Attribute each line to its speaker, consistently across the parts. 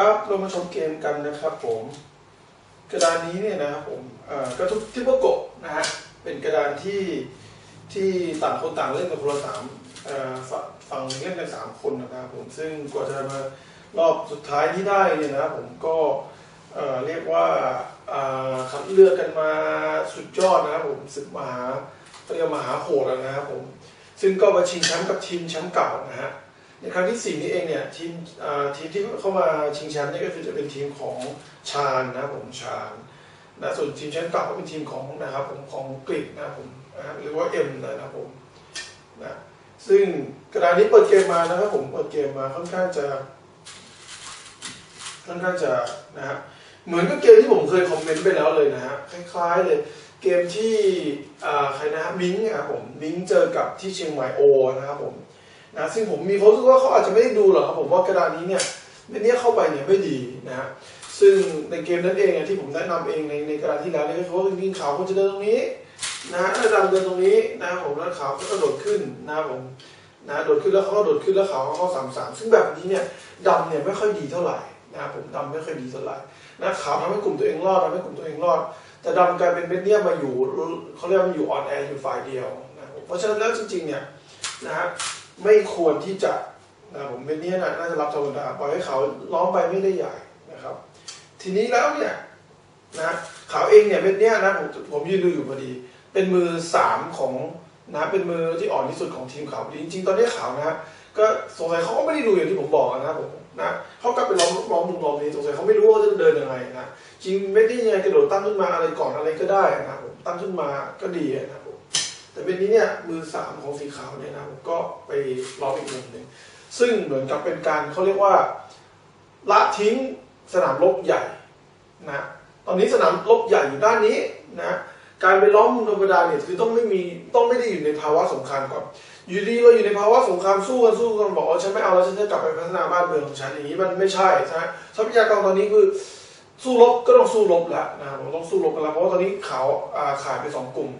Speaker 1: ครับเรามาชมเกมกันนะครับผมกระดานนี้เนี่ยนะครับผมกระทุกที่วกโกะนะฮะเป็นกระดานที่ที่ต่างคนต่างเล่นกับคนละสามฝั่งเล่นกันสามคนนะครับผมซึ่งกว่าจะมารอบสุดท้ายที่ได้เนี่ยนะผมก็เรียกว่าคัดเลือกกันมาสุดยอดนะครับผมศึกมหาเรียกว่ามหาโหดแล้วนะครับผมซึ่งก็มาชิงแชมป์กับทีมแชมป์เก่านะฮะ ในครั้งที่สี่นี้เองเนี่ยทีมทีมที่เข้ามาชิงแชมป์เนี่ยก็คือจะเป็นทีมของชาญนะผมชาญนะส่วนทีมแชมป์เก่าก็เป็นทีมของนะครับผมของกรีกนะผมนะหรือว่าเอ็มนะครับผมนะซึ่งกระดานนี้เปิดเกมมานะครับผมเปิดเกมมาค่อนข้างจะค่อนข้างจะนะฮะเหมือนกับเกมที่ผมเคยคอมเมนต์ไปแล้วเลยนะฮะคล้ายๆเลยเกมที่ใครนะฮะมิงค์นะครับผมมิงเจอกับที่เชียงใหม่โอนะครับผม นะซึ่งผมมีความรู้สึกว่าเขาอาจจะไม่ได้ดูหรอกครับผมว่ากระดานนี้เนี่ยเม็ดเนี้ยเข้าไปเนี่ยไม่ดีนะฮะซึ่งในเกมนั้นเองที่ผมแนะนำเองในในกระดานที่แล้วเนี่ยก็คือว่าจริงๆเขาควรจะเดินตรงนี้นะฮะถ้าดำเดินตรงนี้นะครับผมแล้วขาก็กระโดดขึ้นนะผมนะโดดขึ้นแล้วเขาก็โดดขึ้นแล้วเขาก็เขาสามสามซึ่งแบบนี้เนี่ยดำเนี่ยไม่ค่อยดีเท่าไหร่นะผมดำไม่ค่อยดีเท่าไหร่นะขาวทำให้กลุ่มตัวเองรอดทำให้กลุ่มตัวเองรอด แต่ดำกลายเป็นเม็ดเนี้ยมาอยู่เขาเรียกว่ามันอยู่อ่อนแออยู่ฝ่ายเดียวนะเพราะฉะนั้นแล้วจริงๆเนี่ยนะฮะ ไม่ควรที่จะนะผมเป็นเนี้ยนะน่าจะรับธรรมดาปล่อยให้เขาล้อมไปไม่ได้ใหญ่นะครับ ทีนี้แล้วเนี่ยนะเขาเองเนี่ยเป็นเนี้ยนะผมผมยืนดูอยู่พอดี เป็นมือสามของนะเป็นมือที่อ่อนที่สุดของทีมเขาจริงๆ ตอนนี้เขานะก็สงสัยเขาก็ไม่ได้ดูอย่างที่ผมบอกนะผมนะเขากลับไปล้อมล้อมมุมล้อมนี้สงสัยเขาไม่รู้ว่าจะเดินยังไงนะจริงไม่ได้ยังไงกระโดดตั้งขึ้นมาอะไรก่อนอะไรก็ได้นะผมตั้งขึ้นมาก็ดีนะ แต่เป็นนี้เนี่ยมือสามของสีขาวเนี่ยนะผมก็ไปล้อมอีกมุมหนึ่งซึ่งเหมือนกับเป็นการเขาเรียกว่าละทิ้งสนามรบใหญ่นะตอนนี้สนามรบใหญ่อยู่ด้านนี้นะการไปล้อมมุมธรรมดาเนี่ยคือต้องไม่มีต้องไม่ได้อยู่ในภาวะสงครามก่อนอยู่ดีเราอยู่ในภาวะสงครามสู้กันสู้กันบอกว่าฉันไม่เอาแล้วฉันจะกลับไปพัฒนาบ้านเมืองของฉันอย่างนี้มันไม่ใช่ใช่ไหมทรัพยากรตอนนี้คือสู้รบก็ต้องสู้รบแล้วนะครับผมต้องสู้รบกันแล้วเพราะว่าตอนนี้เขาขาดไปสองกลุ่ม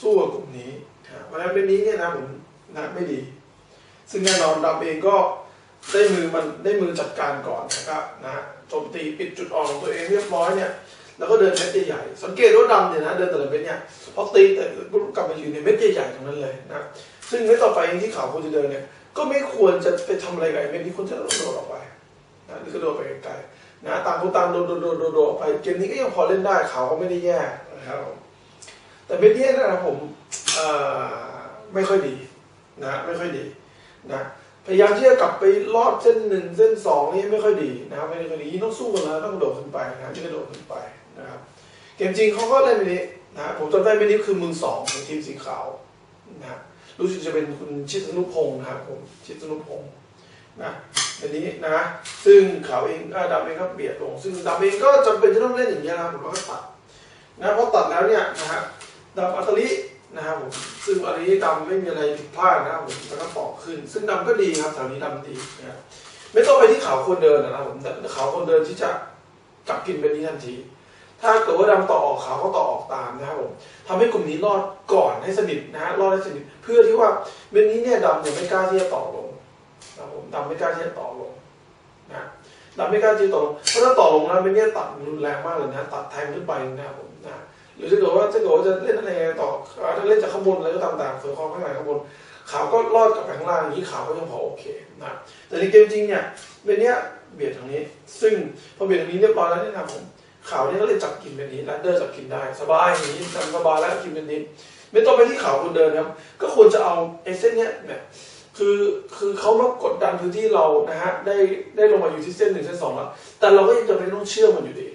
Speaker 1: สู้กับกลุ่มนี้ะฉะนั้นเป็นนี้เนี่ยนะผมนะไม่ดี ซึ่งแน่นอนดำเองก็ได้มือมันได้มือจัดการก่อนนะครับนะโจมตีปิดจุดอ่อนของตัวเองเรียบร้อยเนี่ยแล้วก็เดินเม็ดใหญ่ๆสังเกตว่าดำเนี่ยนะเดินแต่ละเม็ดเนี่ยพอตีแต่กลับมาอยู่ในเม็ดใหญ่ๆตรงนั้นเลยนะซึ่งเม็ดต่อไปที่เขาควรจะเดินเนี่ยก็ไม่ควรจะไปทำอะไรกับเม็ดนี้ควรจะโดดออกไปนะหรือกระโดดไปไกลๆนะต่างคนต่างโดดโดดโดดโดดโดดออกไปเกมนี้ก็ยังพอเล่นได้เขาก็ไม่ได้แย่นะครับแต่เม็ดนี้นะครับผมเอ่อ ไม่ค่อยดีนะไม่ค่อยดีนะพยายามที่จะกลับไปลอดเส้นหนึ่งเส้นสองนี่ไม่ค่อยดีนะครับไม่ค่อยดีต้องสู้กันแล้วต้องกระโดดขึ้นไปนะครับที่กระโดดขึ้นไปนะครับเกมจริงเขาก็เล่นไปนี้นะผมจำได้เม็ดนี้คือมือสองของทีมสีขาวนะรู้สึกจะเป็นคุณชิตนุพงศ์นะครับผมชิตนุพงศ์นะอันนี้นะซึ่งเขาเองอ่าดำเองก็เบียดลง ซึ่งดำเองก็จำเป็นจะต้องเล่นอย่างนี้นะครับผมก็ตัดนะเพราะตัดแล้วเนี่ยนะฮะดำอัตลิ นะครับผมซึ่งอันนี้ดำไม่มีอะไรผิดพลาดนะครับผมแล้วก็ต่อขึ้น ซึ่งดำก็ดีครับแถวนี้ดำดีนะครับไม่ต้องไปที่เขาคนเดินนะครับผมแต่เขาคนเดินที่จะจับกินเป็นนี้ทันที ถ้าเกิดว่าดำต่อออกเขาก็ต่อออกตามนะครับผมทำให้กลุ่มนี้รอดก่อนให้สนิทนะฮะรอดให้สนิทเพื่อที่ว่าเม็ดนี้เนี่ยดำเนี่ยไม่กล้าที่จะต่อลงนะครับผมดำไม่กล้าที่จะต่อลงนะดำไม่กล้าที่จะต่อลงเพราะถ้าต่อลงแล้วเม็ดนี้ตัดรุนแรงมากเลยนะตัดแทงขึ้นไปนะครับผม หรือถ้าเกิดว่าถ้าเกิดว่าจะเล่นอะไรต่ออ่าถ้าเล่นจากข้างบนอะไรก็ตามแต่ส่วนความข้างในข้างบนขาวก็รอดกับแข้งล่างอย่างนี้ขาวก็ยังพอโอเคนะแต่ในเกมจริงเนี่ยเป็นเนี้ยเบียดทางนี้ ซึ่งพอเบียดทางนี้เรียบร้อยแล้วเนี่ยนะผมขาวเนี่ยก็เลยจับกินเป็นนี้แลนเดอร์จับกินได้ สบายอย่างนี้จำสบายแล้วกินเป็นนี้ไม่ต้องไปที่ขาวคนเดินนะครับ ก็ควรจะเอาไอ้เส้นเนี้ยเนี่ยคือคือเขามากดดันพื้นที่เรานะฮะได้ได้ลงมาอยู่ที่เส้นหนึ่งเส้นสองแล้วแต่เราก็ยังจะเป็นต้องเชื่อมมันอยู่ดี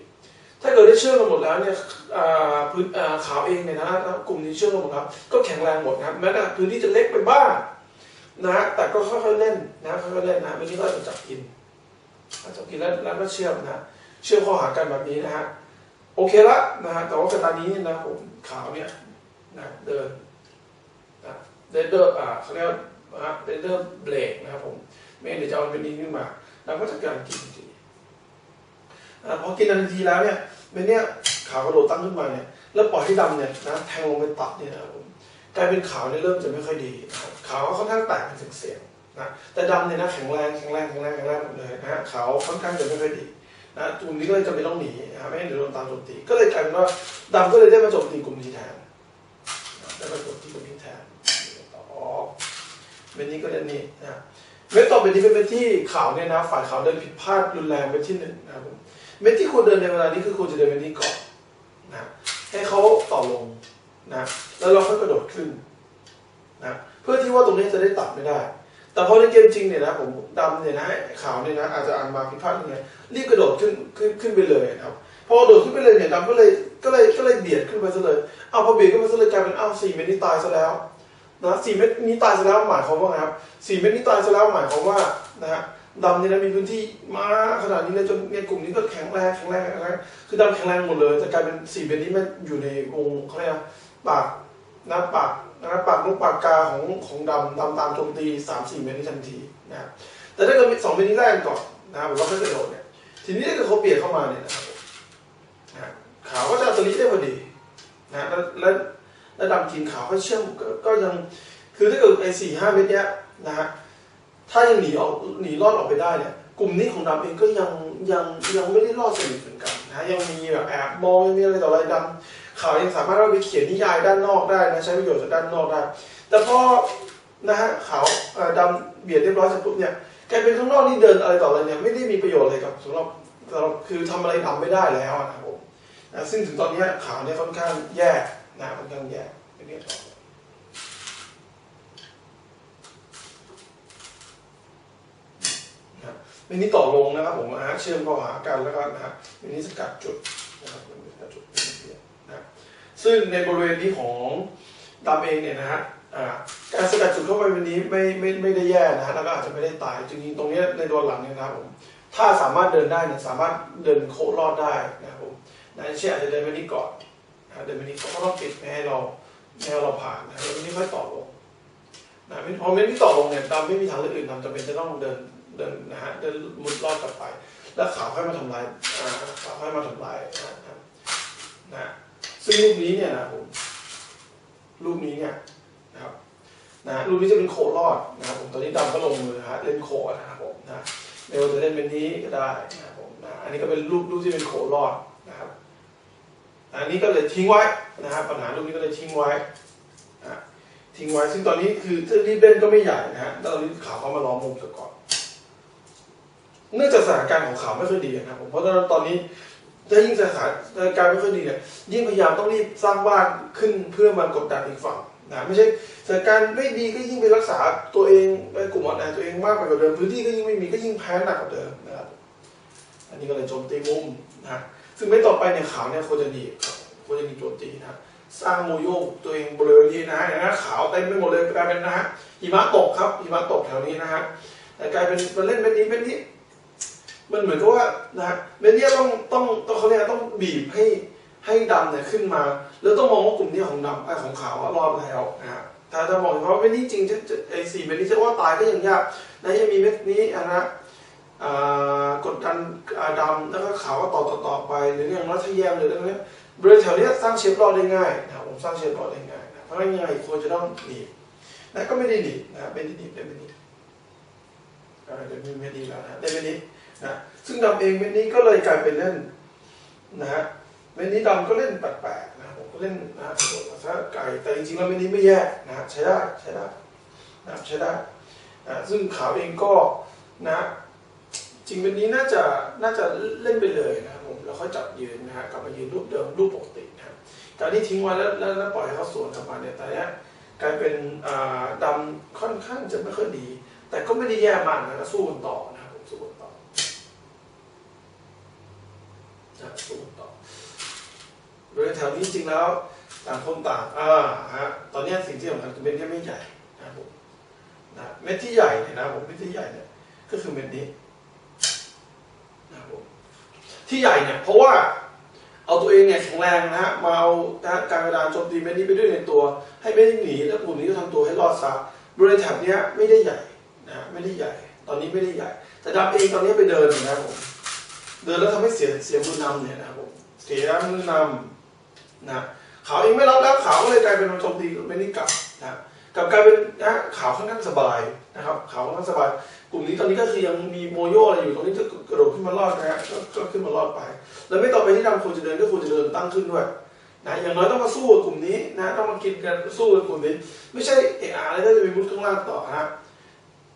Speaker 1: ถ้าเกิดได้เชื่อมกันหมดแล้วเนี่ยอ่าพื้นขาวเองเนี่ยนะกลุ่มนี้เชื่อมกันหมดครับก็แข็งแรงหมดนะครับแม้แต่พื้นที่จะเล็กไปบ้างนะแต่ก็ค่อยๆเล่นนะค่อยๆเล่นนะไม่ใช่ว่าจะจับกินจับกินแล้วแล้วก็เชื่อมนะเชื่อมข้าหากันแบบนี้นะฮะโอเคละนะฮะแต่ว่ากระดานนี้เนี่ยนะผมขาวเนี่ยนะเดินนะเดนเดอร์อ่าเขาเรียกว่าเดนเดอร์เบรกนะครับผมไม่เดี๋ยวจะเอาเป็นนี้ขึ้นมาแล้วก็จะการกิน พอกินนาทีแล้วเนี่ยเมนเนี่ยขาวกระโดดตั้งขึ้นมาเนี่ยแล้วปล่อยให้ดำเนี่ยนะแทงลงไปตัดเนี่ยนะกลายเป็นขาวเนี่ยเริ่มจะไม่ค่อยดีขาวก็ค่อนข้างแตกเป็นเสียงๆนะแต่ดำเนี่ยนะแข็งแรงแข็งแรงแข็งแรงแข็งแรงหมดเลยนะขาวค่อนข้างจะไม่ค่อยดีนะกลุ่มนี้ก็เลยจะไม่ต้องหนีนะครับไม่ให้โดนตามโจมตีก็เลยกลายเป็นว่าดำก็เลยได้มาโจมตีกลุ่มนี้แทนได้มาโจมตีกลุ่มนี้แทนต่อเม็ดนี้ก็เล่นนี่นะเม็ดต่อไปนี้เป็นเม็ดที่ขาวเนี่ยนะฝ่ายขาวเดินผิดพลาดรุนแรงเม็ดที่หนึ่งนะครับ เม็ดที่ควรเดินในเวลานี้คือควรจะเดินเม็ดนี้ก่อนนะให้เขาต่อลงนะแล้วเราค่อยกระโดดขึ้นนะเพื่อที่ว่าตรงนี้จะได้ตัดไม่ได้ แต่พอในเกมจริงเนี่ยนะผมดำเนี่ยนะขาวเนี่ยนะอาจจะอ่านมาผิดพลาดยังไงรีบกระโดดขึ้นขึ้นขึ้นไปเลยนะครับพอกระโดดขึ้นไปเลยเนี่ยดำก็เลยก็เลยก็เลยเบียดขึ้นไปซะเลยเอาพอเบียดขึ้นไปซะเลยกลายเป็นอ้าวสี่เมตรนี้ตายซะแล้วนะสี่เมตรนี้ตายซะแล้วหมายความว่าไงครับสี่เมตรนี้ตายซะแล้วหมายความว่านะฮะ ดำเนี่ยนะมีพื้นที่มาขนาดนี้เลยจนเนี่ยกลุ่มนี้ก็แข็งแรงแข็งแรงแข็งแรงคือดำแข็งแรงหมดเลยแต่กลายเป็นสี่เมตรนี้มันอยู่ในวงเขาเรียกว่าปากนะปากนะปากลูกปากกาของของดำดำตามโจมตีสามสี่เมตรนี้ทันทีนะแต่ถ้าเกิดสองเมตรนี้แรกก่อนนะครับผมว่าเขาจะโดดเนี่ยทีนี้ถ้าเกิดเขาเบียดเข้ามาเนี่ยนะครับขาวก็จะอัตลิได้พอดีนะแล้วแล้วแล้วดำทีมขาวก็เชื่อมก็ก็ยังคือถ้าเกิดไอ้สี่ห้าเมตรเนี้ยนะฮะ ถ้ายังหนีออกหนีรอดออกไปได้เนี่ยกลุ่มนี้ของดำเองก็ยังยังยังไม่ได้รอดสนิทเหมือนกันนะยังมีแบบแอบมองยังมีอะไรต่ออะไรดำข่าวยังสามารถเอาไปเขียนนิยายด้านนอกได้นะใช้ประโยชน์จากด้านนอกได้ แต่พอนะฮะขาวเอ่อดำเบียดเรียบร้อยเสร็จปุ๊บเนี่ยกลายเป็นข้างนอกนี่เดินอะไรต่ออะไรเนี่ยไม่ได้มีประโยชน์เลยครับสำหรับสำหรับคือทำอะไรทำไม่ได้แล้วนะครับผมนะซึ่งถึงตอนนี้ยขาวเนี่ยค่อนข้างแย่นะค่อนข้างแย่เป็นเรื่อง ของนะครับเป็นนี้ต่อลงนะครับผมนะฮะเชื่อมเข้าหากันแล้วก็นะฮะเป็นนี้สกัดจุดนะครับเป็นสกัดจุดนะครับซึ่งในบริเวณนี้ของดำเองเนี่ยนะฮะการสกัดจุดเข้าไปวันนี้ไม่ไม่ไม่ได้แย่นะฮะแล้วก็อาจจะไม่ได้ตายจริงๆตรงนี้ในตัวหลังเนี่ยนะครับผมถ้าสามารถเดินได้เนี่ยสามารถเดินโครอดได้นะครับผมนะเช่นอาจจะเดินไปนี้ก่อนนะเดินไปนี้ก่อนก็ต้องปิดไม่ให้เราไม่ให้เราผ่านนะแล้ววันนี้ค่อยต่อลงนะพอเม้นที่ต่อลงเนี่ยดำไม่มีทางเลือกอื่นดำจำเป็นจะต้องเดิน เดินนะฮะเดินมุดรอดกลับไป แล้วขาวค่อยมาทำลายอ่าขาวค่อยมาทำลายนะครับนะซึ่งรูปนี้เนี่ยนะผมรูปนี้เนี่ยนะครับนะรูปนี้จะเป็นโครอดนะครับผมตอนนี้ดำก็ลงมือฮะเล่นโคนะครับผมนะไม่ว่าจะเล่นเป็นนี้ก็ได้นะครับผมนะอันนี้ก็เป็นรูปรูปที่เป็นโครอดนะครับอันนี้ก็เลยทิ้งไว้นะครับปัญหารูปนี้ก็เลยทิ้งไว้นะทิ้งไว้ซึ่งตอนนี้คือถ้ารีบเล่นก็ไม่ใหญ่นะฮะตอนนี้ขาวเขามาล้อมมุมซะก่อน เนื่องจากสถานการณ์ของขาวไม่ค่อยดีนะครับผมเพราะฉะนั้นตอนนี้ถ้ายิ่งสถานการณ์ไม่ค่อยดีเนี่ยยิ่งพยายามต้องรีบสร้างบ้านขึ้นเพื่อมากดดันอีกฝั่งนะไม่ใช่สถานการณ์ไม่ดีก็ยิ่งไปรักษาตัวเองไปกลุ่มอ่อนแอตัวเองมากไปกว่าเดิมพื้นที่ก็ยิ่งไม่มีก็ยิ่งแพ้หนักกว่าเดิมนะครับอันนี้ก็เลยโจมตีมุมนะซึ่งไม่ต่อไปเนี่ยขาวเนี่ยควรจะดีควรจะดีโจมตีนะสร้างโมโยกตัวเองบริเวณนี้นะฮะอย่างนั้นขาวเต็มไปหมดเลยกลายเป็นนะฮะหิมะตกครับหิมะตกแถวนี้นะฮะแต่กลายเป็นมันเล่นเป็นนี้เป็นนี้ มันเหมือนกับว่านะฮะเมเนียต้องต้องต้องเขาเรียกต้องบีบให้ให้ดำเนี่ยขึ้นมา แล้วต้องมองว่ากลุ่มนี้ของดำไอ้ของขาวอะรอดแล้วนะฮะถ้าถ้ามองเฉพาะเม็ดนี้จริงจะไอ้สี่เม็ดนี้จะว่าตายก็ยังยากนะยังมีเม็ดนี้อะนะกดดันดำแล้วก็ขาวก็ต่อต่อต่อไปหรืออย่างน้อยทะแยงหรืออะไรเนี้ยบริเวณแถวเนี้ยสร้างเชฟรอดได้ง่ายนะผมสร้างเชฟรอดได้ง่ายนะเพราะฉะนั้นยังไงควรจะต้องหนีบนะก็ไม่ได้หนีบนะไม่ได้หนีบได้ไม่หนีบอ่าเดี๋ยวมีเม็ดนี้แล้วนะได้เม็ดนี้ นะซึ่งดำเองเม็ดนี้ก็เลยกลายเป็นเล่นนะฮะเม็ดนี้ดำก็เล่นแปลกๆนะผมก็เล่นนะโดดมาไกลแต่จริงๆแล้วเม็ดนี้ไม่แย่นะใช้ได้ใช้ได้นะใช้ได้นะซึ่งขาวเองก็นะจริงเม็ดนี้น่าจะน่าจะเล่นไปเลยนะผมแล้วค่อยจับยืนนะฮะกลับมายืนรูปเดิมรูปปกตินะครับการที่ทิ้งไว้แล้วแล้วปล่อยให้เขาสวนกลับมาเนี่ยแต่เนี้ยกลายเป็นดำค่อนข้างจะไม่ค่อยดี แต่ก็ไม่ได้แย่มากนะสู้กันต่อนะครับผมสู้กันต่อ จะสูต่อ โดยแถวนี้จริงแล้วต่างคนต่างอ่าฮะตอนนี้สิ่งที่สำคัญคือเม็ดที่ไม่ใหญ่นะครับผมนะเม็ดที่ใหญ่เนี่ยนะผมเม็ดที่ใหญ่เนี่ยก็คือเม็ดนี้นะครับผมที่ใหญ่เนี่ยเพราะว่าเอาตัวเองเนี่ยแข็งแรงนะฮะมาเอาการกระดานโจมตีเม็ดนี้ไปด้วยในตัว ให้เม็ดนี้หนีแล้วกลุ่มนี้ก็ทำตัวให้รอดซะบริเวณแถบเนี้ยไม่ได้ใหญ่นะไม่ได้ใหญ่ ตอนนี้ไม่ได้ใหญ่ แต่ดำเองตอนนี้ไปเดินนะครับผม เดินแล้วทำให้เสียเสียมือนำเนี่ยนะครับผมเสียมือนำนะขาวเองไม่รับแล้วขาวก็เลยกลายเป็นโจมตีไม่ได้กลับนะกลับกลายเป็นนะขาวค่อนข้างสบายนะครับขาวค่อนข้างสบาย กลุ่มนี้ตอนนี้ก็คือยังมีโมโยอะไรอยู่ตรงนี้จะกระโดดขึ้นมารอดนะฮะก็ขึ้นมารอดไป แล้วไม่ต่อไปที่ดำควรจะเดินก็ควรจะเดินตั้งขึ้นด้วยนะอย่างน้อยต้องมาสู้กับกลุ่มนี้นะต้องมากินกันสู้กับกลุ่มนี้ ไม่ใช่เอะอะไรก็จะไปมุดข้างล่างต่อนะ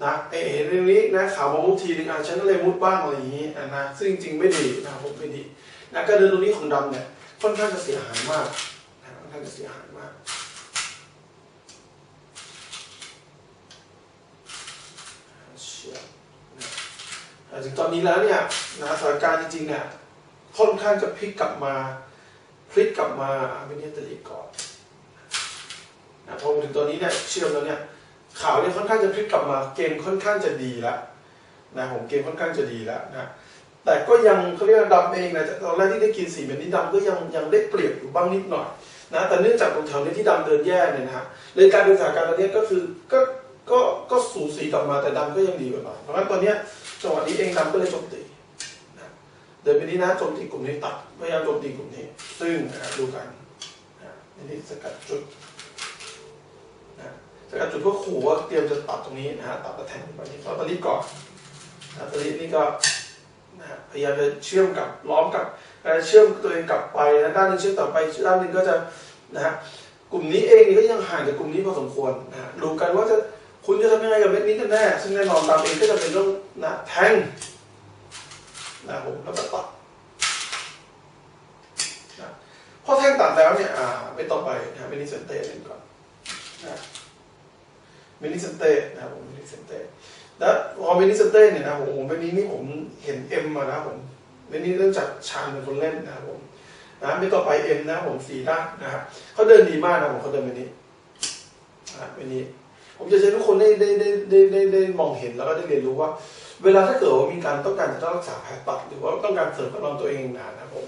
Speaker 1: นะเอะเห็นเรื่องนี้นะข่าวมามุทีนึงอะฉันก็เลยมุดบ้างอะไรอย่างนี้นะซึ่งจริงๆไม่ดีนะครับผมไม่ดีนะการเดินตรงนี้ของดำเนี่ยค่อนข้างจะเสียหายมากนะค่อนข้างจะเสียหายมากถึงตอนนี้แล้วเนี่ยนะสถานการณ์จริงๆเนี่ยค่อนข้างจะพลิกกลับมาพลิกกลับมาอะไม่เนี่ยตะลีก่อนนะพอมาถึงตอนนี้เนี่ยเชื่อมแล้วเนี่ย ข่าวเนี่ยค่อนข้างจะพลิกกลับมาเกมค่อนข้างจะดีแล้วนะผมเกมค่อนข้างจะดีแล้วนะแต่ก็ยังเขาเรียกว่าดำเองนะตอนแรกที่ได้กินสีแบบนี้ดำก็ยังยังได้เปรียบอยู่บ้างนิดหน่อยนะแต่เนื่องจากตรงแถวนี้ที่ดำเดินแย่เนี่ยนะฮะเลยการเป็นสานการตอนนี้ก็คือก็ก็ก็สูสีกลับมาแต่ดำก็ยังดีกว่าหน่อยเพราะฉะนั้นตอนเนี้ยจังหวะนี้เองดำก็เลยโจมตีนะเดินไปนี้นะโจมตีกลุ่มนี้ตัดพยายามโจมตีกลุ่มนี้ ซึ่งนะดูกันนะอันนี้สกัดจุด นะสกัดจุดเพื่อขู่ว่าเตรียมจะตัดตรงนี้นะฮะตัดตะแทงไปนี้เพราะตอนนี้ก่อนนะตอนนี้นี่ก็นะพยายามจะเชื่อมกับล้อมกับเอ่อเชื่อมตัวเองกลับไปนะด้านหนึงเชื่อมต่อไปด้านหนึงก็จะนะฮะกลุ่มนี้เองนี่ก็ยังห่างจากกลุ่มนี้พอสมควรนะดูกันว่าจะคุณจะทำยังไงกับเม็ดนี้กันแน่ซึ่งแน่นอนตามเองก็จะเป็นเรื่องนะแทงนะผมแล้วก็ตัดนะพอแทงตัดแล้วเนี่ยอ่าไม่ต่อไปนะเมนิเซนเต้เล่นก่อนนะ มนิเซนเต้นะครับผมเมนิเซนเต้แล้วพอเมนิเซนเต้เนี่ยนะผมผมเมนี้นี่ผมเห็นเอ็มมานะผมเมนี้เริ่มจากชาญเป็นคนเล่นนะครับผมนะไม่ต่อไปเอ็มนะผมสีด้านนะครับเขาเดินดีมากนะผมเขาเดินเมนี้นะเมนี้ ผมจะใช้ทุกคนได้ได้ได้ได้ได้ได้มองเห็นแล้วก็ได้เรียนรู้ว่า เวลาถ้าเกิดว่ามีการต้องการจะต้องรักษาแผลตัดหรือว่าต้องการเสริมกำลังตัวเองนานนะผม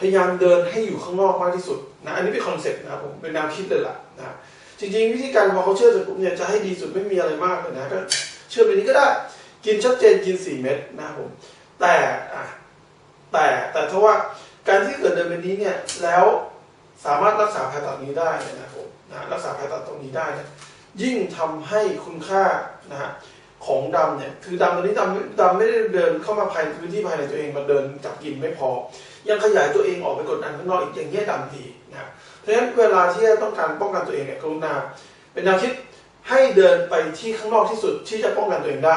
Speaker 1: พยายามเดินให้อยู่ข้างนอกมากที่สุดนะอันนี้เป็นคอนเซ็ปต์นะครับผมเป็นแนวคิดเลยล่ะนะ จริงๆ วิธีการพอเขาเชื่อเสร็จปุ๊บเนี่ยจะให้ดีสุดไม่มีอะไรมากเลยนะก็เชื่อแบบนี้ก็ได้ กินชัดเจนกิน 4 เม็ดนะครับผมแต่แต่แต่ถ้าว่าการที่เกิดเดินแบบนี้เนี่ยแล้วสามารถรักษาแผลตัดนี้ได้นะครับผมนะรักษาแผลตัดตรงนี้ได้เนี่ยยิ่งทำให้คุณค่านะฮะของดำเนี่ยคือดำตอนนี้ดำดำไม่ได้เดินเข้ามาภายในพื้นที่ภายในตัวเองมาเดินจับกินไม่พอ ยังขยายตัวเองออกไปกดดันข้างนอกอีกอย่างเงี้ยดำดีนะฮะ เพราะฉะนั้นเวลาที่ต้องการป้องกันตัวเองเนี่ยกรุณาเป็นแนวคิดให้เดินไปที่ข้างนอกที่สุดที่จะป้องกันตัวเองได้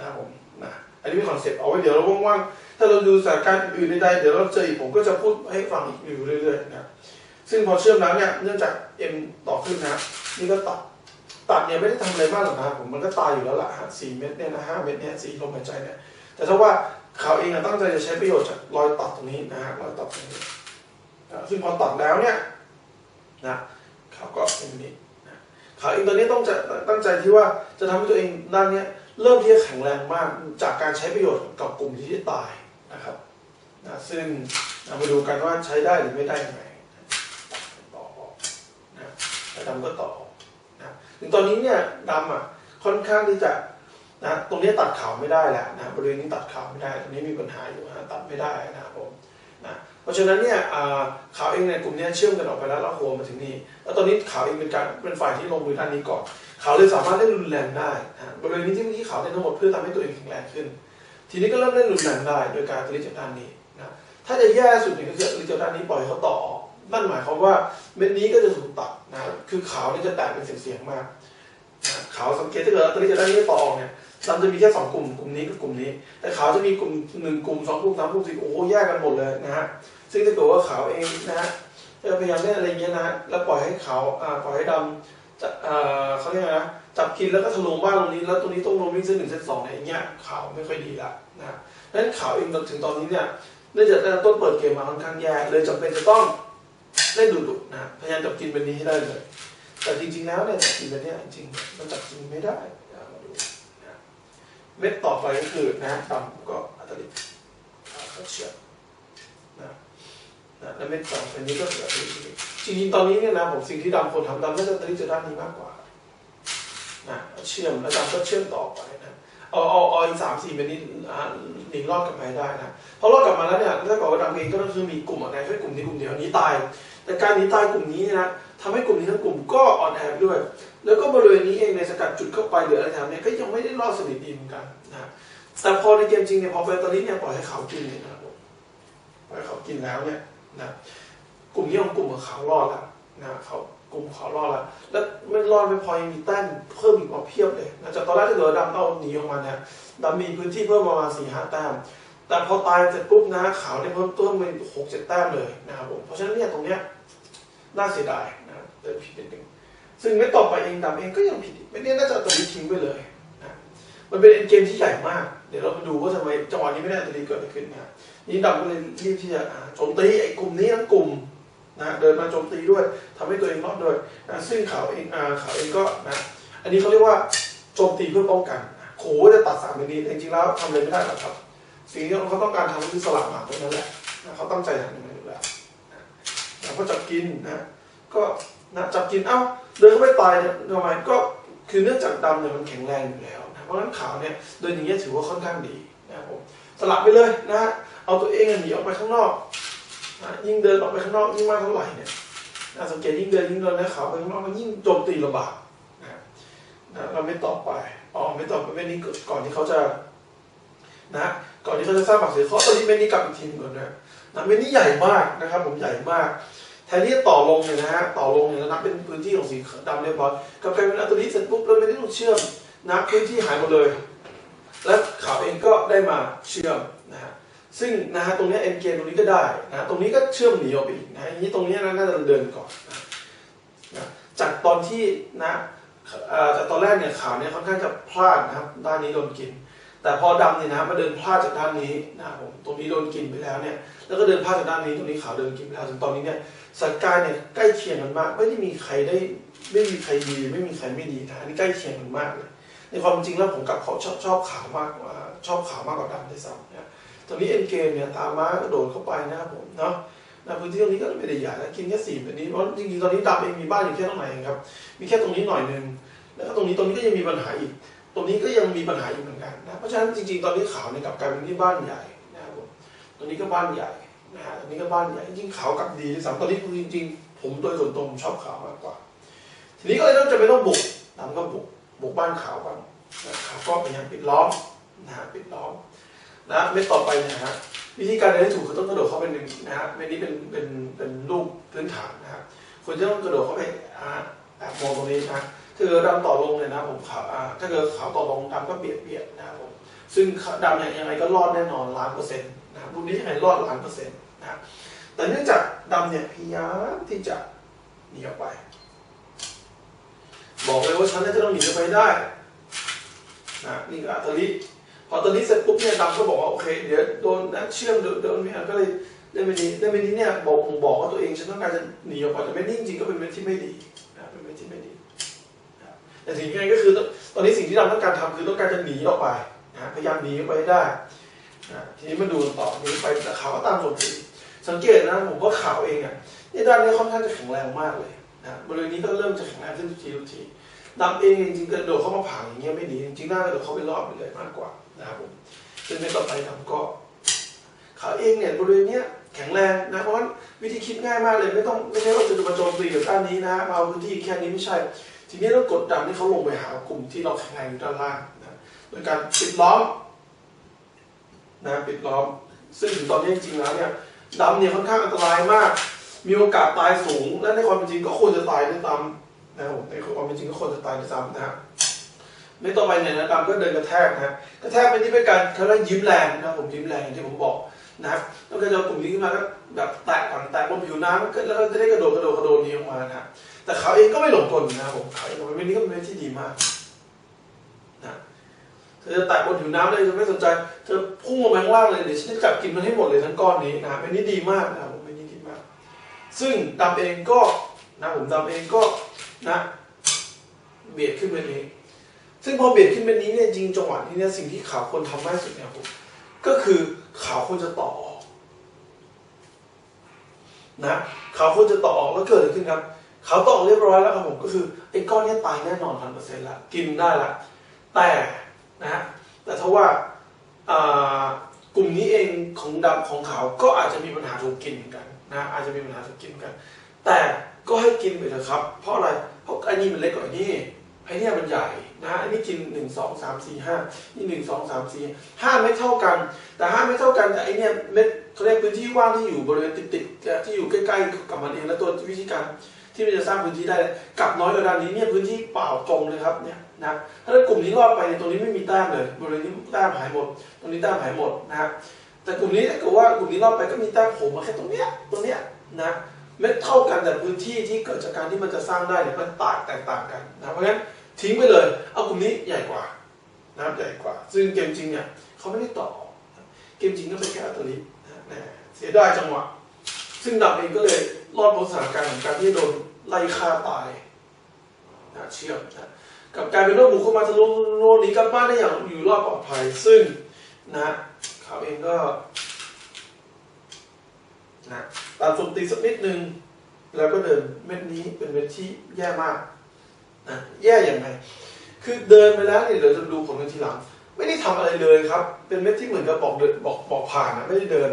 Speaker 1: นะผมนะอันนี้เป็นคอนเซ็ปต์เอาไว้เดี๋ยวเราว่างๆถ้าเราดูสถานการณ์อื่นใดๆเดี๋ยวเราเจออีกผมก็จะพูดให้ฟังอีกอยู่เรื่อยๆนะซึ่งพอเชื่อมแล้วเนี่ยเนื่องจาก M ต่อขึ้นนะนี่ก็ตัดตัดเนี่ยไม่ได้ทำอะไรมากหรอกนะผมมันก็ตายอยู่แล้วล่ะฮะสี่เม็ดเนี่ยนะห้าเม็ดเนี่ยสี่ลมหายใจเนี่ยแต่ถ้าว่าเขาเองตั้งใจจะใช้ประโยชน์จากรอยตัดตรงนี้นะฮะรอยตัดตรงนี้ซึ่งพอตัดแล้วเนี่ย นะเขาก็เป็นนี้นะเขาเองตอนนี้ต้องจะตั้งใจที่ว่าจะทำให้ตัวเองด้านนี้เริ่มที่จะแข็งแรงมากจากการใช้ประโยชน์กับกลุ่มที่ตายนะครับนะซึ่งเรามาดูกันว่าใช้ได้หรือไม่ได้ยังไงต่อนะแต่ดำก็ต่อออกถึงตอนนี้เนี่ยดำอะค่อนข้างที่จะนะตรงนี้ตัดขาวไม่ได้แหล้วนะบริเวณนี้ตัดขาวไม่ได้ ตรงนี้มีปัญหาอยู่นะตัดไม่ได้นะครับผม ราะฉะนั้นเนี่ยอ่าวเองในกลุ่มนี้เชื่อมกันออกไปแล้วแล้วโหวมาถึงนี่แล้วตอนนี้ข่าวเองเป็นการเป็นฝ่ายที่ลงมือด้านนี้ก่อนข่าวเลยสามารถเล่นรุนแรงได้นะบริเวณนี้ที่เมื่อกี้ข่าวเล่นทั้งหมดเพื่อทำให้ตัวเองแข็งแรงขึ้น ทีนี้ก็เริ่มเล่นรุนแรงได้โดยการตลิจากด้านนี้นะถ้าจะแย่สุดเนี่ยก็คือตลิจากด้านนี้ปล่อยเขาต่อนั่นหมายความว่าเม็ดนี้ก็จะถูกตัดนะคือขาวนี่จะแตกเป็นเสียงๆมากขาวสังเกตถ้าเกิดลอตเตอรี่จะได้ไม่ต่อเนี่ย ดำจะมีแค่สองกลุ่มกลุ่มนี้กับกลุ่มนี้ แต่ขาวจะมีกลุ่มหนึ่งกลุ่มสองกลุ่มสามกลุ่มสี่โอ้โหแยกกันหมดเลยนะฮะซึ่งถ้าเกิดว่าขาวเองนะฮะจะพยายามเล่นอะไรเงี้ยนะฮะแล้วปล่อยให้ขาวอ่าปล่อยให้ดำจะอ่าเขาเรียกไงนะจับกินแล้วก็ทะลวงบ้านตรงนี้ แล้วตรงนี้ต้องลงวิ่งเส้นหนึ่งเส้นสองเนี่ยอย่างเงี้ยขาวไม่ค่อยดีละนะฮะดังนั้นขาวเองถึงตอนนี้เนี่ยเนื่องจากต้นเปิดเกมมาค่อนข้างแย่เลยจำเป็นจะต้องเล่นดุๆนะพยายามจับกินเป็นนี้ให้ได้เลยแต่จริงๆแล้วเนี่ยจับกินแบบนี้จริงมันจับกินไม่ได้ เม็ดต่อไปก็คือนะดำก็อัตลิตอ่าเขาเชื่อมนะนะแล้วเม็ดต่อไปนี้ก็คืออัตลิตจริงๆตอนนี้เนี่ยนะผมสิ่งที่ดำคนทำดำน่าจะอัตลิตจะด้านนี้มากกว่านะเชื่อมแล้วดำก็เชื่อมต่อไปนะเอาเอาเอาอีกสามสี่เม็ดนี้อ่าหนีรอดกลับมาให้ได้นะพอรอดกลับมาแล้วเนี่ยถ้าเกิดว่าดำเองก็ต้องคือมีกลุ่มอะไรแค่กลุ่มนี้กลุ่มเดียวนี้ตาย แต่การหนีตายกลุ่มนี้เนยนะ ทำให้กลุ่มนี้ทั้งกลุ่มก็อ่อนแอด้วย แล้วก็บริเวณนี้เองในสกัดจุดเข้าไปหรืออะไรแถวเนี้ยก็ยังไม่ได้รอดสนิทดีเหมือนกันนะแต่พอในเกมจริงเนี่ยพอไปตอนนี้เนี่ยปล่อยให้เขากินเนี่ยนะครับผมปล่อยให้เขากินแล้วเนี่ยนะกลุ่มนี้ของกลุ่มของเขารอดล้วนะเขากลุ่มเขารอดล้วแล้วไม่รอดไม่พอยังมีแต้มเพิ่มอีกมาเพียบเลยนะจากตอนแรกที่เหลือดำเอาหนีออกมาเนี่ยดำมีพื้นที่เพิ่มประมาณสี่ห้าแต้มแต่พอตายเสร็จปุ๊บนะขาวเนี่ยเพิ่มเต้นเป็นหกเจ็ดแต้มเลยนะครับผมเพราะฉะนั้นเนี่ยตรงเนี้ยน่าเสียดาย เดินผิดนิดนึงซึ่งไม่ต่อไปเองดำเองก็ยังผิดไม่เนี่ยน่าจะตัวนี้ทิ้งไปเลยนะมันเป็นเกมที่ใหญ่มาก เดี๋ยวเราไปดูว่าทำไมจังหวะนี้ไม่ได้ตัวนี้เกิดอะไรขึ้นนะนี่ดำก็เลยรีบที่จะโจมตีไอ้กลุ่มนี้ทั้งกลุ่มนะเดินมาโจมตีด้วยทำให้ตัวเองรอดด้วยนะซึ่งเขาเองอ่าขาเองก็นะอันนี้เขาเรียกว่าโจมตีเพื่อป้องกันโขจะตัดสามแบบนี้แต่จริงๆแล้วทำอะไรไม่ได้หรอกครับ สิ่งที่เขาต้องการทำคือสลับหมาตรงนั้นแหละเขาตั้งใจทำอย่างนั้นอยู่แล้วนะนะพอจับกินนะก็ นะจับกินเอ้าเดินเข้าไปตายเนี่ยทำไมก็คือเนื่องจากดำเนี่ยมันแข็งแรงอยู่แล้วนะเพราะฉะนั้นขาวเนี่ยเดินอย่างเงี้ยถือว่าค่อนข้างดีนะครับผมสลับไปเลยนะฮะเอาตัวเองหนีออกไปข้างนอกนะยิ่งเดินออกไปข้างนอกยิ่งมากเท่าไหร่เนี่ยนะสังเกตยิ่งเดินยิ่งเดินนะขาวไปข้างนอกมันยิ่งโจมตีลำบากนะนะเราไม่ต่อไปอ๋อไม่ต่อไปเว้นนี้ก่อนที่เขาจะนะก่อนที่เขาจะสร้างปากเสียเขาตอนนี้เมนนี้กลับอีกทีหนึงก่อนนะนะเมนนี้ใหญ่มากนะครับ ผมใหญ่มาก แทนที่จะต่อลงเนี่ยนะฮะต่อลงเนี่ยนับเป็นพื้นที่ของสีดำเรียบร้อยกับกลายเป็นอัตัวนี้เสร็จปุ๊บแล้วไม่ได้ต้องเชื่อมนะพื้นที่หายหมดเลย และขาวเองก็ได้มาเชื่อมนะฮะซึ่งนะฮะตรงนี้เอ็นเกนตรงนี้ก็ได้นะตรงนี้ก็เชื่อมหนีออกไปอีกนะอย่างนี้ตรงนี้น่าจะเดินก่อนนะจากตอนที่นะจากตอนแรกเนี่ยขาวเนี่ยค่อนข้างจะพลาดนะครับด้านนี้โดนกิน แต่พอดำเนี่ยนะมาเดินพลาดจากด้านนี้นะครับผมตรงนี้โดนกินไปแล้วเนี่ยแล้วก็เดินพลาดจากด้านนี้ตรงนี้ขาวเดินกินไปแล้วถึงตอนนี้เนี่ยสกายเนี่ยใกล้เคียงกันมาก ไม่ได้มีใครได้ไม่มีใครดี ไม่มีใครไม่ดีนะอันนี้ใกล้เคียงกันมากเลยในความจริงแล้วผมกับเขาชอบชอบขาวมากกว่าชอบขาวมากกว่าดำด้วยซ้ำนะตอนนี้เอ็นเกมเนี่ยตามมากระโดดเข้าไปนะครับผมเนาะนะพื้นที่ตรงนี้ก็ไม่ได้ใหญ่นะกินแค่สี่แบบนี้เพราะจริงๆตอนนี้ดำเองมีบ้านอยู่แค่ตรงไหนเองครับ มีแค่ตรงนี้หน่อยหนึงแล้วก็ตรงนี้ตรงนี้ก็ยังมีปัญหาอีก รงนี้ก็ยังมีปัญหาอยู่เหมือนกันนะเพราะฉะนั้นจริงๆตอนนี้ขาวเนี่ยกลับกลายเป็นที่บ้านใหญ่นะครับผมตรงนี้ก็บ้านใหญ่นะฮะตรงนี้ก็บ้านใหญ่จริงๆขาวกับดีที่สามตอนนี้จริงๆ ผมโดยส่วนตัวผมชอบขาวมากกว่า ทีนี้ก็เลยต้องจะไม่ต้องบุกดำก็บุกบุกบ้านขาวบ้างนะขาวก็พยายามปิดล้อมนะฮะปิดล้อมนะเม็ดต่อไปนะฮะวิธีการเดินให้ถูกคือต้องกระโดดเข้าไปหนึ่งนะฮะเม็ดนี้เป็นเป็นเป็นรูปพื้นฐานนะครับควรจะต้องกระโดดเข้าไปอ่าแอบมองตรงนี้นะ ถ้าเกิดำต่อลงเนี่ยนะผมขาวถ้าเกิดขาวต่อลงดำก็เบียดเบียดนะครับผมซึ่งดำเนี่ยยังไงก็รอดแน่นอนล้านเปอร์เซ็นต์นะครับรุ่นนี้ยังไงรอดล้านเปอร์เซ็นต์นะแต่เนื่องจากดำเนี่ยพยายามที่จะหนีออกไป บอกเลยว่าฉันน่าจะต้องหนีออกไปได้นะนี่ก็อัตลิพอตอนนี้เสร็จปุ๊บเนี่ยดำก็บอกว่าโอเคเดี๋ยวโดนนะเชื่อมโดนเนี่ยก็เลยได้เมนี้ได้เมนี้เนี่ยบอกผมบอกว่าตัวเองฉันต้องการจะหนีออกไปแต่ไม่นี่งจริงก็เป็นเมนที่ไม่ดีนะเป็นเมนที่ไม่ดี แต่สิ่งที่ก็คือตอนนี้สิ่งที่เราต้องการทำคือต้องการจะหนีออกไปนะพยายามหนีออกไปได้นะทีนี้มาดูกันต่อหนีไปแต่ขาวก็ตามโจมตีสังเกตนะผมว่าขาวเองอะนี่ด้านนี้ค่อนข้างจะแข็งแรงมากเลยนะบริเวณนี้ก็เริ่มจะแข็งแรงขึ้นทุกทีทุกทีดำเองจริงๆกระโดดเข้ามาผ่าอย่างเงี้ยไม่ดีจริงๆน่ากระโดดเข้าไปรอบไปเลยมากกว่านะครับผมซึ่งในต่อไปดำก็ขาวเองเนี่ยบริเวณเนี้ยแข็งแรงนะเพราะว่าวิธีคิดง่ายมากเลยไม่ต้องไม่ใช่ว่าจะมาโจมตีกับด้านนี้นะเอาพื้นที่แค่นี้ไม่ใช่ ทีนี้เรากดดันให้เขาลงไปหากลุ่มที่เราแข็งแรงอยู่ด้านล่างนะโดยการปิดล้อมนะปิดล้อม ซึ่งตอนนี้จริงๆแล้วเนี่ยดำเนี่ยค่อนข้างอันตรายมาก มีโอกาสตายสูง และในความเป็นจริงก็ควรจะตายด้วยซ้ำนะผมในความเป็นจริงก็ควรจะตายด้วยซ้ำนะฮะไม่ต่อไปเนี่ยนะดำก็เดินกระแทกนะกระแทกไปที่เป็นการเขาเรียกยิ้มแรงนะผมยิ้มแรงอย่างที่ผมบอกนะครับแล้วก็จะกลุ่มนี้ขึ้นมาก็แบบแตะก่อนแตะบนผิวน้ำแล้วก็จะได้กระโดดกระโดดกระโดดนี้ออกมานะฮะ แต่เขาเองก็ไม่หลงกลนะครับผมเขาเองเป็นนี้ก็เป็นที่ดีมากนะเธอจะแตะบนผิวน้ำเลยเธอไม่สนใจ เธอพุ่งลงไปข้างล่างเลยเดี๋ยวฉันจะจับกินมันให้หมดเลยทั้งก้อนนี้นะเป็นนี้ดีมากนะครับผมเป็นนี้ดีมาก ซึ่งดำเองก็นะผมดำเองก็นะ เบียดขึ้นไปนี้ ซึ่งพอเบียดขึ้นไปนี้เนี่ยจริงจังหวะนี้เนี่ยสิ่งที่ขาวควรทำมากที่สุดเนี่ยผมก็คือขาวควรจะต่อออกนะขาวควรจะต่อออกแล้วเกิดอะไรขึ้นครับ เขาตอกเรียบร้อยแล้วครับผมก็คือไอ้ก้อนนี้ตายแน่นอนพันเปอร์เซ็นต์ละกินได้ละแต่นะฮะแต่ถ้าว่ากลุ่มนี้เองของดำของขาวก็อาจจะมีปัญหาถูกกินเหมือนกันนะอาจจะมีปัญหาถูกกินเหมือนกัน แต่ก็ให้กินไปเถอะครับ เพราะอะไรเพราะอันนี้มันเล็กกว่านี้ไอ้นี่มันใหญ่นะอันนี้กินหนึ่งสองสามสี่ห้านี่หนึ่งสองสามสี่ห้าเม็ดเท่ากัน แต่ห้าเม็ดเท่ากันแต่ไอเนี่เม็ดเขาเรียกพื้นที่ว่างที่อยู่บริเวณติดๆที่อยู่ใกล้ๆกับมันเองแล้วตัววิธีการ ที่มันจะสร้างพื้นที่ได้เนี่ยกลับน้อยกว่าด้านนี้เนี่ยพื้นที่เปล่าตรงเลยครับเนี่ยนะถ้ากลุ่มนี้รอดไปเนี่ยตรงนี้ไม่มีแต้มเลยบริเวณนี้แต้มหายหมด ตรงนี้แต้มหายหมดนะฮะแต่กลุ่มนี้ถ้าเกิดว่ากลุ่มนี้รอดไปก็มีแต้มโผล่มาแค่ตรงเนี้ยตรงเนี้ยนะเม็ดเท่ากันแต่พื้นที่ที่เกิดจากการที่มันจะสร้างได้เนี่ยมันต่างแตกต่างกันนะเพราะฉะนั้นทิ้งไปเลยเอากลุ่มนี้ใหญ่กว่านะใหญ่กว่า ซึ่งเกมจริงเนี่ยเขาไม่ได้ต่อเกมจริงก็เป็นแค่ตัวนี้นะเสียดายจังหวะซึ่งดับเองก็เลยรอดพ้นสถานการณ์ของการที่โดน ไล่ฆ่าตายนะเชื่อมนะกับการเป็นโรคบุกเข้ามาทะลุโลกหนีกลับบ้านได้อย่างอยู่รอดปลอดภัย ซึ่งนะเขาเองก็นะตามสมตีสักนิดนึง แล้วก็เดินเม็ดนี้เป็นเม็ดที่แย่มากนะแย่อย่างไรคือเดินไปแล้วเนี่ยเดี๋ยวจะดูผลกันทีหลัง ไม่ได้ทำอะไรเลยครับ เป็นเม็ดที่เหมือนกับบอกเดินบอกบอกผ่านนะไม่ได้เดิน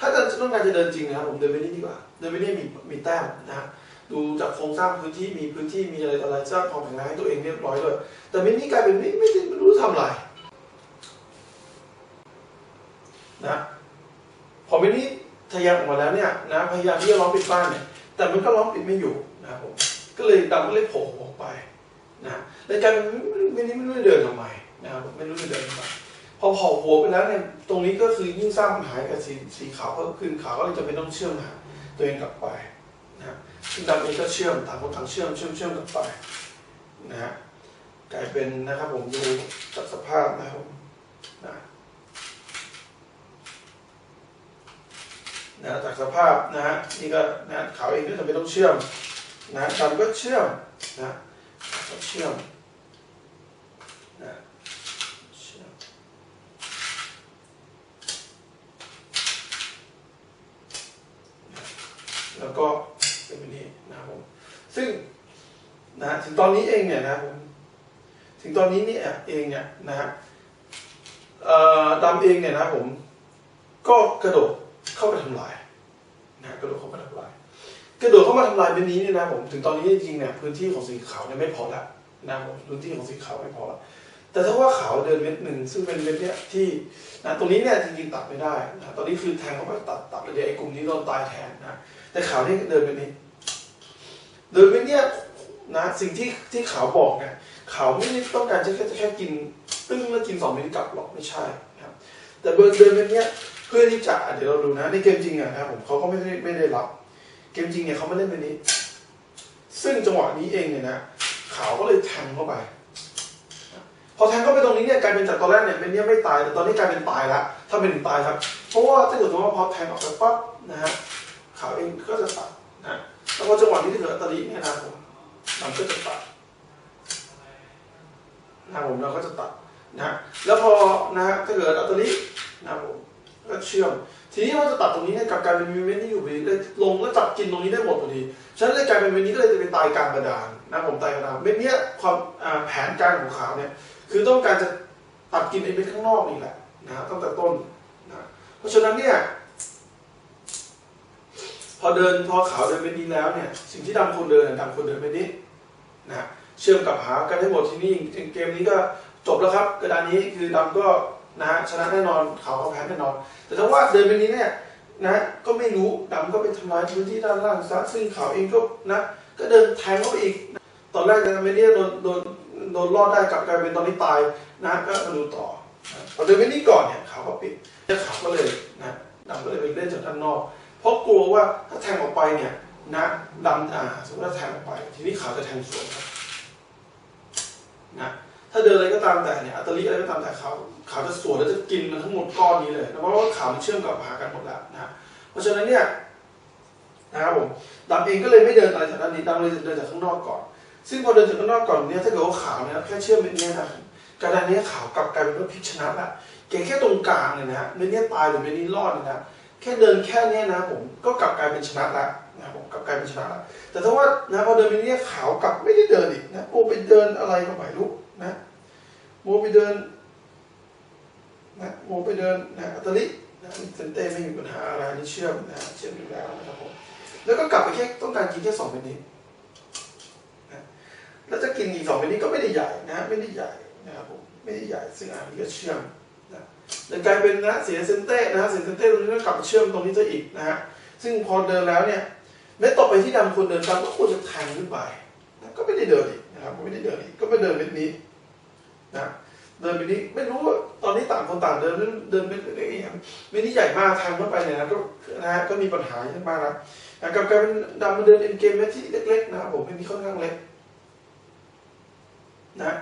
Speaker 1: ถ้าจะต้องการจะเดินจริงนะครับผมเดินไปนี่ดีกว่า เดินไปนี่มีมีแต้มนะฮะ ดูจากโครงสร้างพื้นที่มีพื้นที่มีอะไรอะไรสร้างความแข็งแรงให้ตัวเองเรียบร้อยเลย แต่เม็ดนี้กลายเป็นไม่ไม่ได้ไม่รู้ทำอะไรนะพอเม็ดนี้ทะยานออกมาแล้วเนี่ยนะพยายามที่จะล้อมปิดบ้านเนี่ยแต่มันก็ล้อมปิดไม่อยู่นะครับผมก็เลยดำก็เลยโผล่ออกไปนะแล้วกลายเป็นไม่ไม่ไม่รู้จะเดินทำไมนะครับไม่รู้จะเดินทำไมพอเผาหัวไปแล้วเนี่ยตรงนี้ก็คือยิ่งสร้างปัญหากับสีสีขาวเพิ่มขึ้นขาวก็เลยจะเป็นต้องเชื่อมหาตัวเองกลับไป ซึ่งดำเองก็เชื่อมต่างคนต่างเชื่อมเชื่อมเชื่อมกลับไปนะฮะกลายเป็นนะครับผมดูจากสภาพนะครับนะนะจากสภาพนะฮะนี่ก็นะขาวเองก็จะเป็นต้องเชื่อมนะดำก็เชื่อมนะก็เชื่อมนะเชื่อม แล้วก็เป็นแบบนี้นะครับผม ซึ่ง นะถึงตอนนี้เองเนี่ยนะผมถึงตอนนี้เนี่ยเองเนี่ยนะฮะดำเองเนี่ยนะผม ก็กระโดดเข้าไปทำลายนะกระโดดเข้ามาทำลาย กระโดดเข้ามาทำลายเป็นนี้เนี่ยนะผมถึงตอนนี้จริงๆเนี่ยพื้นที่ของสีขาวเนี่ยไม่พอละนะผมพื้นที่ของสีขาวไม่พอละแต่ถ้าว่าขาวเดินเม็ดหนึ่งซึ่งเป็นเม็ดเนี่ยที่นะตรงนี้เนี่ยจริงๆตัดไม่ได้นะตอนนี้คือแทงเข้าไปตัดตัดเลยเดี๋ยวไอ้กลุ่มนี้โดนตายแทนนะแต่ขาวนี่เดินไปนี้ เดินไปเนี่ย นะสิ่งที่ที่ขาวบอกเนี่ยขาวไม่ได้ต้องการจะแค่จะแค่กินตึ้งแล้วกินสองเม็ดกลับหรอกไม่ใช่นะครับ แต่เดินเดินไปเนี่ยเพื่อที่จะเดี๋ยวเราดูนะในเกมจริงอะนะครับผมเขาก็ไม่ได้ไม่ได้รับ เกมจริงเนี่ยเขาไม่เล่นไปนี้ ซึ่งจังหวะนี้เองเนี่ยนะขาวก็เลยแทงเข้าไป พอแทงเข้าไปตรงนี้เนี่ยกลายเป็นจากตอนแรกเนี่ยเป็นเนี่ยไม่ตายแต่ตอนนี้กลายเป็นตายแล้วถ้าเป็นตายครับ เพราะว่าถ้าเกิดว่าพอแทงออกไปปั๊บนะฮะขาวเองก็จะตัดนะแล้วพอจังหวะนี้ที่เกิดอัตลีเนี่ยนะผม มันก็จะตัดนะผมเราก็จะตัดนะ แล้วพอนะฮะถ้าเกิดอัตลีนะผมก็เชื่อม ทีนี้เราจะตัดตรงนี้เนี่ยกลับกลายเป็นมีเว้นที่อยู่พอดีเลยลงแล้วจับกินตรงนี้ได้หมดพอดี ฉะนั้นเลยกลายเป็นเว้นนี้ก็เลยจะเป็นตายกลางกระดานนะผมตายกระดานเม็ดเนี้ยความแผนการของขาวเนี่ยคือต้องการจะตัดกินไอ้เม็ดข้างนอกนี่แหละนะฮะตั้งแต่ต้นนะเพราะฉะนั้นเนี่ยพอเดินพอขาวเดินไปนี้แล้วเนี่ยสิ่งที่ดำควรเดินดำควรเดินไปนี้ นะเชื่อมกับหากันให้หมดที่นี่เกมนี้ก็จบแล้วครับกระดานนี้คือดำก็นะฮะชนะแน่นอนเขาวก็แพ้แน่นอน แต่ถ้าว่าเดินไปนี้เนี่ยนะก็ไม่รู้ดำก็ไปทำลายพื้นที่ด้านล่างซะซึ่งเขาเองก็นะก็เดินแทงเขาไปอีก ตอนแรกนะเมเนียโดนโดนโดนรอดได้กลับกลายเป็นตอนนี้ตายนะก็มาดูต่อนะพอเดินไปนี้ก่อนเนี่ยเขาก็ปิดแล้วขาก็เลยนะดำก็เลยไปเล่นจากด้านนอก เพราะกลัวว่าถ้าแทงออกไปเนี่ย นะดำอ่าสมมติว่าแทงออกไป ทีนี้ขาวจะแทงสวนนะถ้าเดินอะไรก็ตามแต่เนี่ยอัตลิอะไรก็ตามแต่ขาวขาวจะสวนแล้วจะกินมันทั้งหมดก้อนนี้เลยนะเพราะว่าขาวมันเชื่อมกับหากันหมดแล้วนะเพราะฉะนั้นเนี่ยนะครับผมดำเองก็เลยไม่เดินอะไรจากด้านนี้ดำเลยเดินจากข้างนอกก่อน ซึ่งพอเดินจากข้างนอกก่อนเนี่ยถ้าเกิดว่าขาวเนี่ยแค่เชื่อมเม็ดนี้ยนะกระดานนี้ขาวกลับกลายเป็นว่าพิชนะละแกแค่ตรงกลางเลยนะฮะเม็ดนี้ตายหรือเม็ดนี้รอดนะแค่เดินแค่เนี้ยนะผมก็กลับกลายเป็นชนะแล้ว นะครับผมกลับกลายเป็นชนะแล้วแต่ถ้าว่านะพอเดินไปเนี่ยขาวกลับไม่ได้เดินอีกนะโมไปเดินอะไรก็ไม่รู้นะโมไปเดินนะโมไปเดินนะอัตลินะเซนเต้ไม่มีปัญหาอะไรนี่เชื่อมนะเชื่อมอยู่แล้วนะครับผมแล้วก็กลับไปแค่ต้องการกินแค่สองเม็ดนี้แล้วจะกินอีกสองเม็ดนี้ก็ไม่ได้ใหญ่นะไม่ได้ใหญ่นะครับผมไม่ได้ใหญ่ซึ่งอันนี้ก็เชื่อมนะแต่กลายเป็นนะเสียเซนเต้นะฮะเสียเซนเต้ตรงนี้ก็กลับเชื่อมตรงนี้ซะอีกนะฮะซึ่งพอเดินแล้วเนี่ย เม็ดต่อไปที่ดำควรเดินตามก็ควรจะแทงขึ้นไปนะก็ไม่ได้เดินอีกนะครับก็ไม่ได้เดินอีกก็ไปเดินเม็ดนี้นะเดินเม็ดนี้ไม่รู้ว่าตอนนี้ต่างคนต่างเดินเดินเม็ดเล็กๆอย่างเม็ดนี้ใหญ่มากแทงเข้าไปเนี่ยนะก็นะก็มีปัญหาเยอะมากนะนะครับกายเป็นดำมาเดินเอ็นเกมเม็ดที่เล็กๆนะผมเป็นที่ค่อนข้างเล็กนะ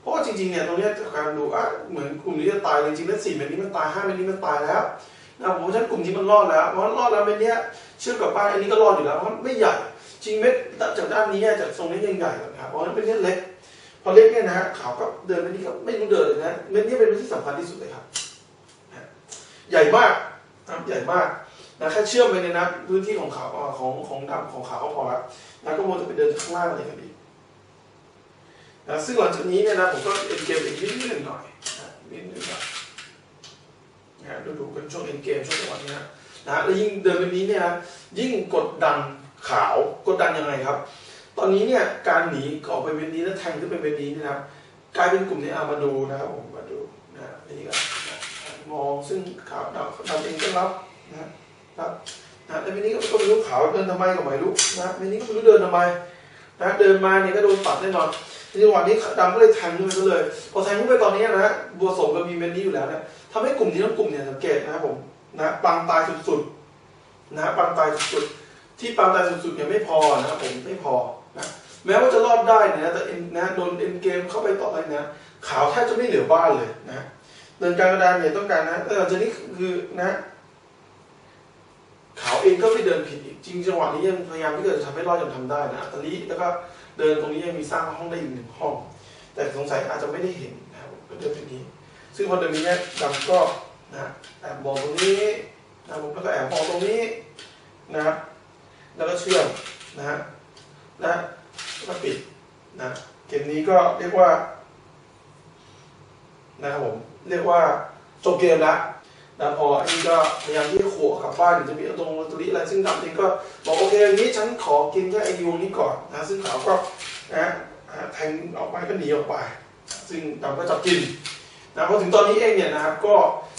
Speaker 1: เพราะว่าจริงๆเนี่ยตรงนี้จากการดูอะเหมือนกลุ่มนี้จะตายจริงๆแล้วสี่เม็ดนี้มันตายห้าเม็ดนี้มันตายแล้ว นะผมว่าฉะนั้นกลุ่มนี้มันรอดแล้วเพราะรอดแล้วเม็ดเนี้ยเชื่อมกับบ้านอันนี้ก็รอดอยู่แล้วเพราะมันไม่ใหญ่จริงเม็ดจากด้านนี้จากทรงนี้ยังใหญ่กว่านะครับเพราะฉะนั้นเป็นเม็ดเล็ก พอเล็กเนี่ยนะฮะขาวก็เดินเม็ดนี้ก็ไม่รู้เดินเลยนะเม็ดนี้เป็นเม็ดที่สำคัญที่สุดเลยครับใหญ่มากนะใหญ่มากนะแค่เชื่อมไปในนะพื้นที่ของขาวของของดำของขาวก็พอแล้วนะก็มัวจะไปเดินข้างล่างอะไรกันดีนะซึ่งหลังจากนี้เนี่ยนะผมก็เอ็นเกมอีกนิดหนึ่งหน่อยนะนิดหนึ่งหน่อย นะดูดูกันช่วงเอ็นเกมช่วงจังหวะนี้นะนะแล้วยิ่งเดินแบบนี้เนี่ยนะยิ่งกดดันขาวกดดันยังไงครับ ตอนนี้เนี่ยการหนีออกไปเวนนี้แล้วแทงขึ้นไปเวนนี้เนยนะครับกลายเป็นกลุ่มนี้อามาดูนะครับผมมาดูนะอันนี้ก็มองซึ่งขาวดำดำเองก็รับนะครับนะแล้ววันนี้ก็ไม่รู้ขาวเดินทำไมก็ไม่รู้นะวันนี้ก็ไม่รู้เดินทำไมนะเดินมาเนี่ยก็โดนตัดแน่นอนจังหวะนี้ดำก็เลยแทงขึ้นไปเลยพอแทงขึ้นไปตอนนี้นะบัวสมกับมีเมนนี้อยู่แล้วเนี่ย ทำให้กลุ่มนี้ทั้งกลุ่มเนี่ยสังเกตนะครับผมนะปางตายสุดๆนะปางตายสุดๆที่ปางตายสุดๆเนี่ยไม่พอนะครับผมไม่พอนะแม้ว่าจะรอดได้นะแต่เอ็นนะโดนเอ็นเกมเข้าไปต่อไปนะขาวแทบจะไม่เหลือบ้านเลยนะเดินกลางกระดานเนี่ยต้องการนะแต่หลังจากนี้คือนะขาวเองก็ไม่เดินผิดอีกจริงจังหวะนี้ยังพยายามที่จะทำให้รอดยังทำได้นะตอนนี้แล้วก็เดินตรงนี้ยังมีสร้างห้องได้อีกหนึ่งห้อง แต่สงสัยอาจจะไม่ได้เห็นนะครับก็เดินแบบนี้ ซึ่งพอเดินนี้เนี่ยดำก็นะแอบมองตรงนี้นะผมแล้วก็แอบมองตรงนี้นะครับแล้วก็เชื่อมนะฮะและแล้วก็ปิดนะเกมนี้ก็เรียกว่านะครับผมเรียกว่าจบเกมแล้วนะพออันนี้ก็พยายามที่ขัวกลับบ้านจะมีตรงตรีอะไรซึ่งดำเองก็บอกโอเคอย่างนี้ฉันขอกินแค่ไอยูนี้ก่อนนะซึ่งขาวก็นะแทงออกไปก็หนีออกไป ซึ่งดำก็จับกิน นะพอถึงตอนนี้เองเนี่ยนะครับก็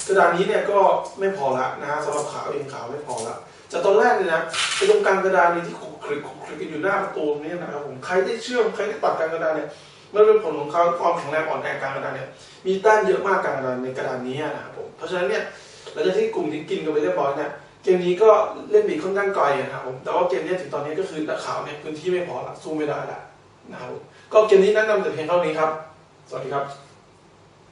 Speaker 1: กระดานนี้เนี่ยก็ไม่พอละนะฮะสำหรับขาวเองขาวไม่พอละจากตอนแรกเนี่ยนะไอ้ตรงกลางกระดานนี้ที่ขุกคลิกขุกคลิกกันอยู่หน้าประตูนี้นะครับผมใครได้เชื่อมใครได้ตัดกลางกระดานเนี่ยมันเป็นผลของเขาความแข็งแรงอ่อนแอกลางกระดานเนี่ยมีต้มเยอะมากกลางกระดานในกระดานนี้นะครับผมเพราะฉะนั้นเนี่ยหลังจากที่กลุ่มนี้กินกันไปเรียบร้อยเนี่ยเกมนี้ก็เล่นบีค่อนข้างไกลนะครับผมแต่ว่าเกมนี้ถึงตอนนี้ก็คือนักข่าวเนี่ยพื้นที่ไม่พอละสู้ไม่ได้ละนะครับก็เกมนี้แนะนำแต่เพียงเท่านี้ครับ สวัสดีครับ